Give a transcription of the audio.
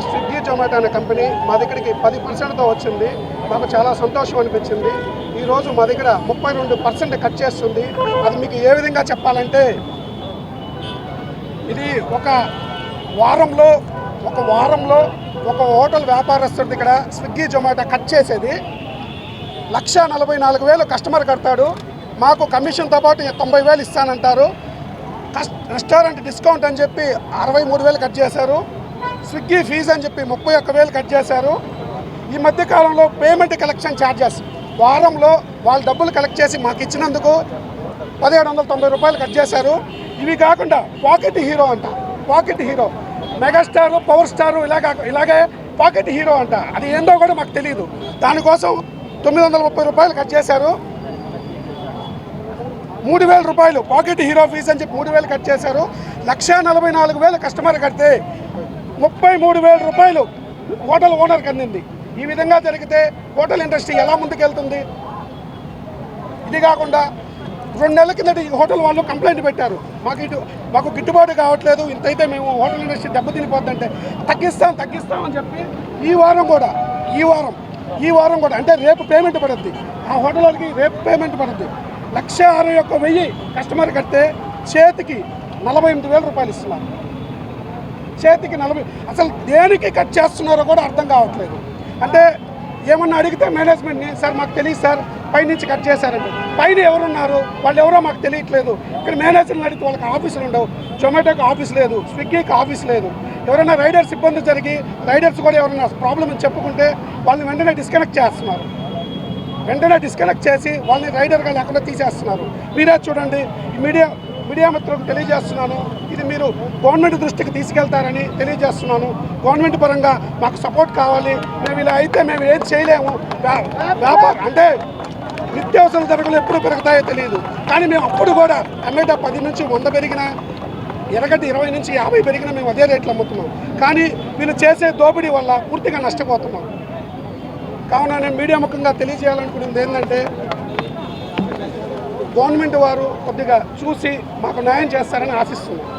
Swiggy Zomato అనే company మా దగ్గరికి పది పర్సెంట్తో వచ్చింది. మాకు చాలా సంతోషం అనిపించింది. ఈరోజు మా దగ్గర ముప్పై రెండు పర్సెంట్ కట్ చేస్తుంది. అది మీకు ఏ విధంగా చెప్పాలంటే ఇది ఒక వారంలో ఒక వారంలో ఒక హోటల్ వ్యాపారస్తుడి దగ్గర స్విగ్గీ జొమాటో కట్ చేసేది. లక్ష నలభై నాలుగు వేలు కస్టమర్ కడతాడు. మాకు కమిషన్తో పాటు తొంభై వేలు ఇస్తానంటారు. కస్- రెస్టారెంట్ డిస్కౌంట్ అని చెప్పి అరవై మూడు వేలు కట్ చేశారు. స్విగ్గీ ఫీజు అని చెప్పి ముప్పై ఒక్క వేలు కట్ చేశారు. ఈ మధ్య కాలంలో పేమెంట్ కలెక్షన్ ఛార్జెస్ వారంలో వాళ్ళు డబ్బులు కలెక్ట్ చేసి మాకు ఇచ్చినందుకు పదిహేడు వందల తొంభై రూపాయలు కట్ చేశారు. ఇవి కాకుండా పాకెట్ హీరో అంట. Pocket hero. Megastar power star ఇలాగా ఇలాగే పాకెట్ హీరో అంట. అది ఏందో కూడా మాకు తెలియదు దానికోసం తొమ్మిది వందల ముప్పై రూపాయలు కట్ చేశారు. మూడు వేల రూపాయలు పాకెట్ హీరో ఫీజు అని చెప్పి మూడు వేలు కట్ చేశారు. లక్ష నలభై నాలుగు వేలు కస్టమర్ కడితే ముప్పై మూడు వేల రూపాయలు హోటల్ ఓనర్కి అందింది. ఈ విధంగా జరిగితే హోటల్ ఇండస్ట్రీ ఎలా ముందుకెళ్తుంది? ఇది కాకుండా రెండు నెలల కిందట ఈ హోటల్ వాళ్ళు కంప్లైంట్ పెట్టారు. మాకు ఇటు మాకు గిట్టుబాటు కావట్లేదు. ఇంతైతే మేము హోటల్ ఇండస్ట్రీ దెబ్బతినిపోద్దంటే తగ్గిస్తాం తగ్గిస్తాం అని చెప్పి ఈ వారం కూడా ఈ వారం ఈ వారం కూడా అంటే రేపు పేమెంట్ పడుద్ది. ఆ హోటల్ వాళ్ళకి రేపు పేమెంట్ పడుద్ది. లక్ష అరవై ఒక్క వెయ్యి కస్టమర్ కడితే చేతికి నలభై ఎనిమిది వేల రూపాయలు ఇస్తున్నారు. చేతికి నలభై అసలు దేనికి కట్ చేస్తున్నారో కూడా అర్థం కావట్లేదు. అంటే ఏమన్నా అడిగితే మేనేజ్మెంట్ని సార్ మాకు తెలియదు సార్ పైనుంచి కట్ చేశారండి. పైన ఎవరున్నారు? వాళ్ళు ఎవరో మాకు తెలియట్లేదు. ఇక్కడ మేనేజర్ని అడిగితే వాళ్ళకి ఆఫీసులు ఉండవు. జొమాటోకి ఆఫీస్ లేదు. స్విగ్గీకి ఆఫీస్ లేదు. ఎవరైనా రైడర్స్ ఇబ్బంది జరిగి రైడర్స్ కూడా ఎవరైనా ప్రాబ్లం అని చెప్పుకుంటే వాళ్ళని వెంటనే డిస్కనెక్ట్ చేస్తున్నారు. వెంటనే డిస్కనెక్ట్ చేసి వాళ్ళని రైడర్గా లేకుండా తీసేస్తున్నారు. మీరే చూడండి. మీడియా మీడియా మిత్రులకు తెలియజేస్తున్నాను. ఇది మీరు గవర్నమెంట్ దృష్టికి తీసుకెళ్తారని తెలియజేస్తున్నాను. గవర్నమెంట్ పరంగా మాకు సపోర్ట్ కావాలి. మేము ఇలా అయితే మేము ఏది చేయలేము. వ్యాపారం అంటే నిత్యావసర ధరలు ఎప్పుడు పెరుగుతాయో తెలియదు కానీ మేము అప్పుడు కూడా టమాటా పది నుంచి వంద పెరిగినా ఎరగడ్డ ఇరవై నుంచి యాభై పెరిగినా మేము అదే రేట్లు అమ్ముతున్నాం. కానీ వీళ్ళు చేసే దోపిడీ వల్ల పూర్తిగా నష్టపోతున్నాం. కావున నేను మీడియా ముఖంగా తెలియజేయాలనుకున్నది ఏంటంటే గవర్నమెంట్ వారు కొద్దిగా చూసి మాకు న్యాయం చేస్తారని ఆశిస్తున్నాం.